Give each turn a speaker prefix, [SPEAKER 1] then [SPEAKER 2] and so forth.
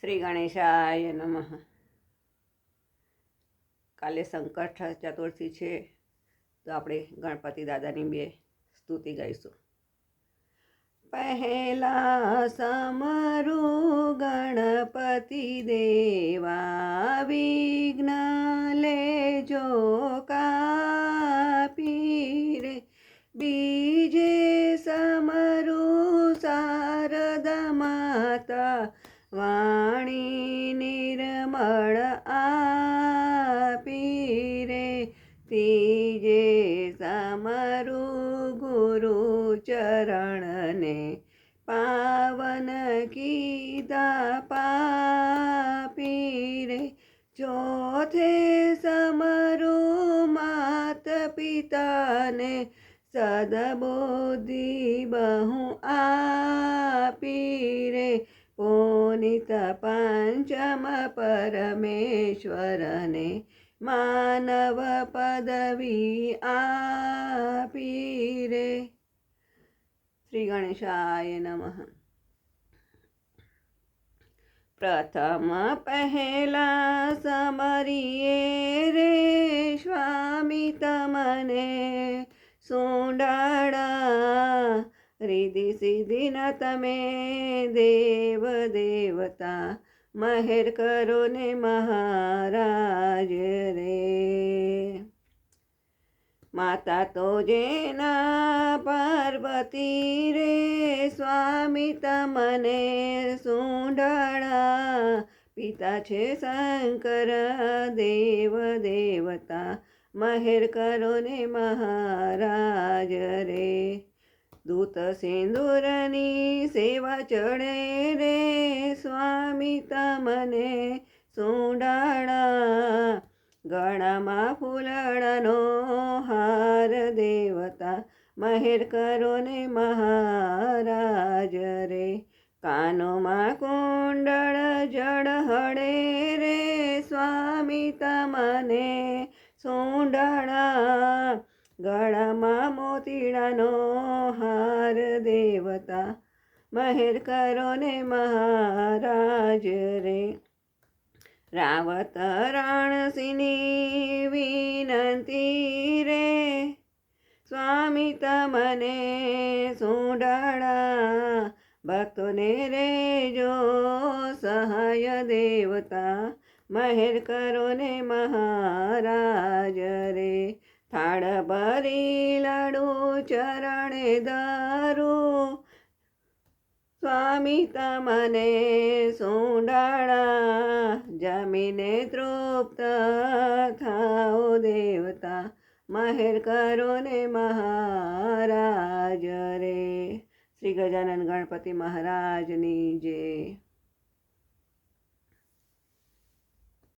[SPEAKER 1] શ્રી ગણેશાય નમઃ. કાલે સંકટ ચતુર્થી છે, તો આપણે ગણપતિ દાદાની બે સ્તુતિ ગાઈશું. પહેલા સમરું ગણપતિ દેવા વિઘ્ન લેજો કાપી રે બીજે સમરું શારદ માતા વાણી નિર્મળ આપી રે. તીજે સમરું ગુરુ ચરણને પાવન કીધા પાપી રે. ચોથે સમરું માત પિતાને સદબુદ્ધિ બહુ આપી રે. પુનિત પંચમ પરમેશ્વરને માનવ પદવી આપી રે શ્રી ગણેશાય નમ પ્રથમ પહેલા સમરીએ રે સ્વામી તમને સુંડાળા રીધિ સિદ્ધિ ન તમે દેવ દેવતા, મહેર કરો ને મહારાજ રે. માતા તો જેના પાર્વતી રે, સ્વામી તમને સુંડાળા પિતા છે શંકર દેવ દેવતા, મહેર કરો ને મહારાજ રે. દૂત સિંદૂરની સેવા ચડે રે, સ્વામી તમને સુંડાળા ગળામાં ફૂલડાનો હાર દેવતા, મહેર કરો ને મહારાજ રે. કાનોમાં કુંડળ જળ હડે રે, સ્વામી તમને સુંડાળા ગળામાં મોતીડાનો હાર દેવતા, મહેર કરો ને મહારાજ રે. રાવત રાણસીની વિનંતી રે, સ્વામી તમને સુડાળા ભક્તોને રે જો સહાય દેવતા, મહેર કરો ને મહારાજ રે. થાળ ભરી લાડુ ચરણે દારૂ સ્વામી તમને સુંડાળા જમીને તૃપ્ત થાઓ દેવતા. મહેર કરો ને મહારાજ રે. શ્રી ગજાનંદ ગણપતિ મહારાજની જય.